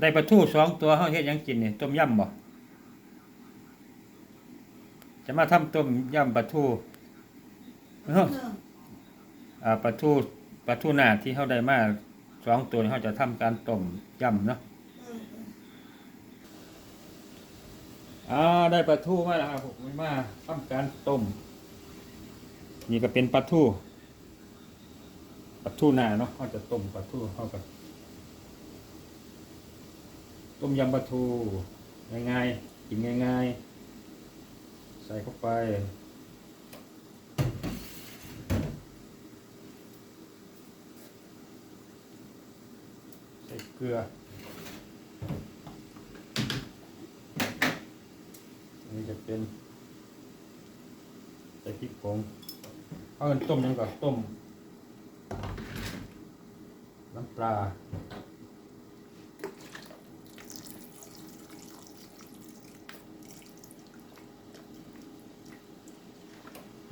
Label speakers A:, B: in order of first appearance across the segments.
A: ได้ปลาทูสองตัวเฮาเฮ็ดหยังกินนี่ต้มยำบ่จะมาทำต้มยำปลาทูเอ้าอ่าปลาทูปลาทูหน้าที่เฮาได้มาสองตัวนี่เฮาจะทำการต้มยำเนาะอ่าได้ปลาทูมาแล้วครับผมมาทำการต้ม นี่ก็เป็นปลาทูปลาทูหน้าเนาะเฮาจะต้มปลาทูเฮาก็ ต้มยำปลาทูง่ายๆกินง่ายๆ ใส่เข้าไปใส่เกลืออันนี้จะเป็นใส่พริกผงเอาเงินต้มยังก่อนต้มน้ำปลา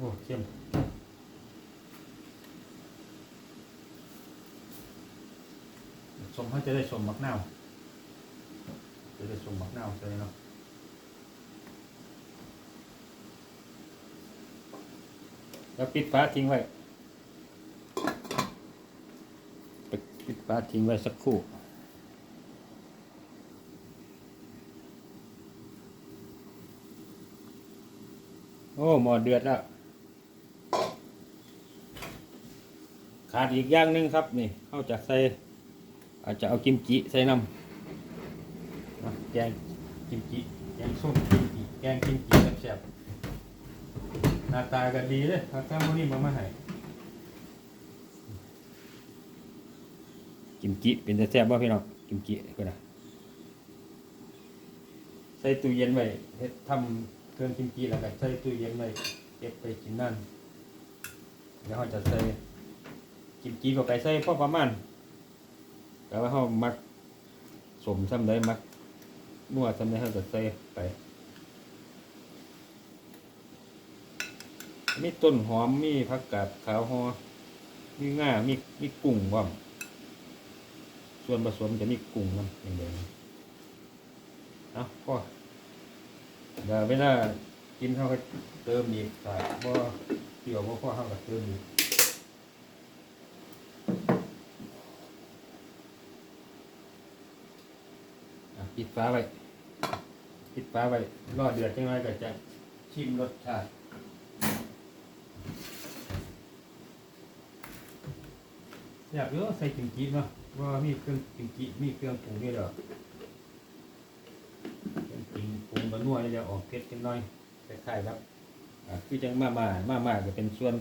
A: อ้เข้มสมเขาจะได้สมมักนาวจะได้สมมักนาวใช่ไหมเนาะแล้วปิดฝาทิ้งไว้ปิดปิดฝาทิ้งไว้สักครู่โอ้ หมอเดือดแล้ว ขาดอีกอย่างหนึงครับนี่เขาจะใส่อาจจะเอากิมจิใส่น้ำแกงกิมจิแกงส้มกิมจิแกงกิมจิแซ่บๆหน้าตาก็ดีเลยถ้าข้าวนี้มามาให้กิมจิเป็นแซ่บบ่พี่น้องกิมจิก็ได้ใส่ตู้เย็นไว้เฮ็ดทำเครื่องกิมจิแล้วก็ใส่ตู้เย็นไว้เก็บไปกินนั่นเดี๋ยวเราจะใส่ กิมจีก็ไปใส่พอประมาณแต่ว่าเขามักสมซ้ำได้มักนัวซ้ำได้เขาจะใส่ไปมีต้นหอมมีผักกาดขาวหอมีง่ามีมีกุ้งว่ามส่วนผสมจะมีกุ้งน้ำอย่างเดียวเอาก็เดี๋ยวเวลากินเขาก็เติมอีกใส่บ่เกี่ยวบ่พอเขาก็เติมอีก ปิดฟ้าไว้ปิดฟ้าไว้รอเดือดจังไรก็จะชิมรสชาติอยากเยอะใส่กิมจิเนาะว่ามีเครื่องกิมจิมีเครื่องปรุงด้วยอเครื่องปรุงปรุงบะนัวนี่จะออกเผ็ดกันหน่อยคล้ายๆครับคือจังมามามามาก็เป็นส่วน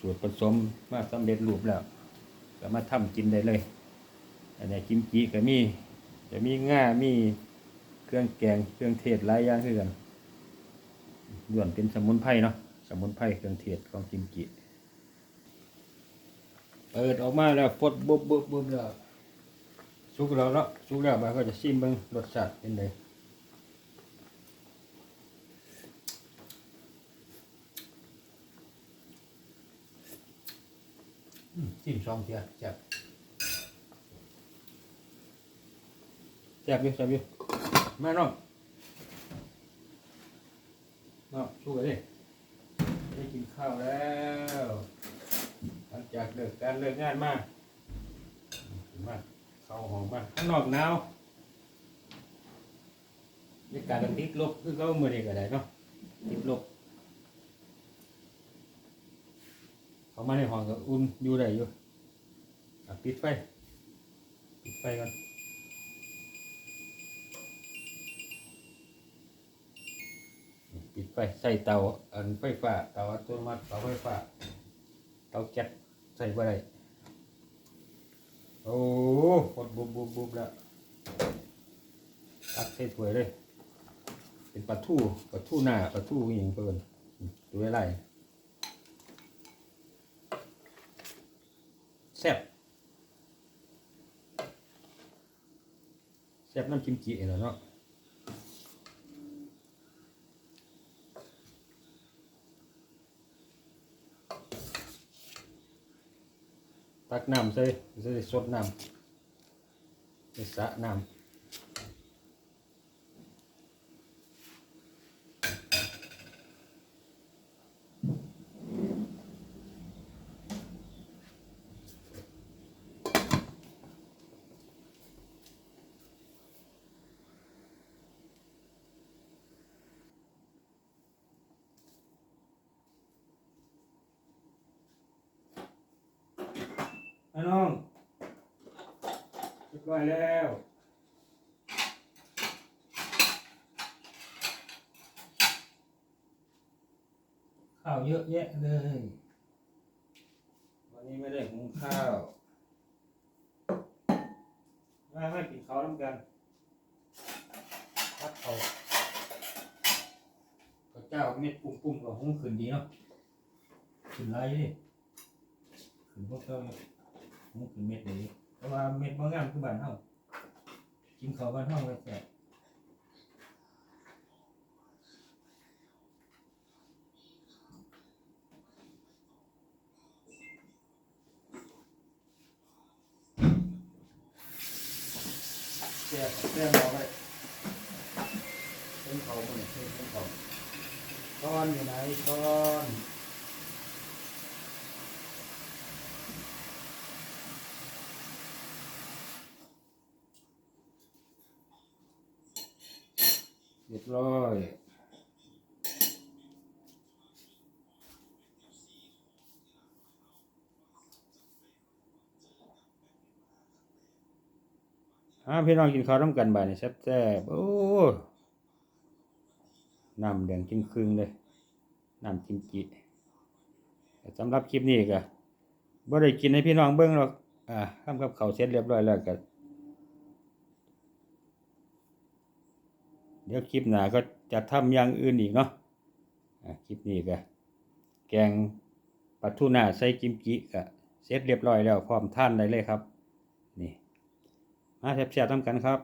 A: ส่วนผสมมาสำเร็จรูปแล้ว ก็มาทำกินได้เลย อันนี้กิมจิก็มี จะมีง่ามีเครื่องแกงเครื่องเทศหลายอย่างคือกันล้วนเป็นสมุนไพรเนาะสมุนไพรเครื่องเทศของกิมจิเปิดออกมาแล้วฟดบุบบุบบุบแล้วสุกแล้วเนาะสุกแล้วมันก็จะชิมบิ่งรสชาติเป็นไงอืมชิมสองเทียแซ่บ ซ่บอยู่แซ่บอยู่มาน้องน้องสู้กันดิได้กินข้าวแล้วหลังจากเลิกการเลิกงานมามาเข้าหองมาข้างนอกหนาวบรรยากาศมันติดลบคือเขาเมื่อนี้ก็ได้เนาะติดลบเขามาในห้องก็อุ่นอยู่ได้อยู่อะปิดไฟปิดไฟก่อนิดไฟใส่เตาอันไฟฟ้าเตาอัตโนมัติเตาไฟฟ้าเตาแก๊สใส่บ่ได้โอ้กดบุบบุบบุบแล้วตักใส่ถ้วยเลย เป็นปลาทูปลาทูหน้าปลาทูอย่างเพิ่นดูอะไรแซ่บแซ่บน้ำจิ้มจีเนาะเนาะ ตักน้ำใส่ใส่สดน้ำใส่สระน้ำ นะน้องเรียบร้อยแล้วข้าวเยอะแยะเลย วันนี้ไม่ได้หุงข้าวมาไม่กินข้าวน้ำกันพัดเขาข้าวเจ้าเม็ดปุ่มๆกับหุงขึ้นดีเนาะขึ้นไรดิขึ้นพวกเจ้า ขึ้นเม็ดเลยแต่ว่าเม็ดบางงามคือบ้านเฮากินข้าวบ้านเฮาไว้แซ่บแซ่บแซ่บเอาไว้เป็นเขาบ่เนี่ยเป็นเขาก้อนอยู่ไหนก้อน เรียบร้อยอ่าพี่น้องกินข้าวร่วมกันบ่ายนี่แซ่บๆโอ้น้ำแดงจริงครึ่งเลยน้ำกิมจิสำหรับคลิปนี้ก็บ่ได้กินให้พี่น้องเบิ่งหรอกอ่าทำกับข้าวเสร็จเรียบร้อยแล้วก็ เดี๋ยวคลิปหน้าก็จะทำอย่างอื่นอีกเนาะคลิปนี้ก็แกงปลาทูน่าใส่กิมจิก็เสร็จเรียบร้อยแล้วพร้อมทานได้เลยครับ นี่มาแซ่บๆทำกันครับ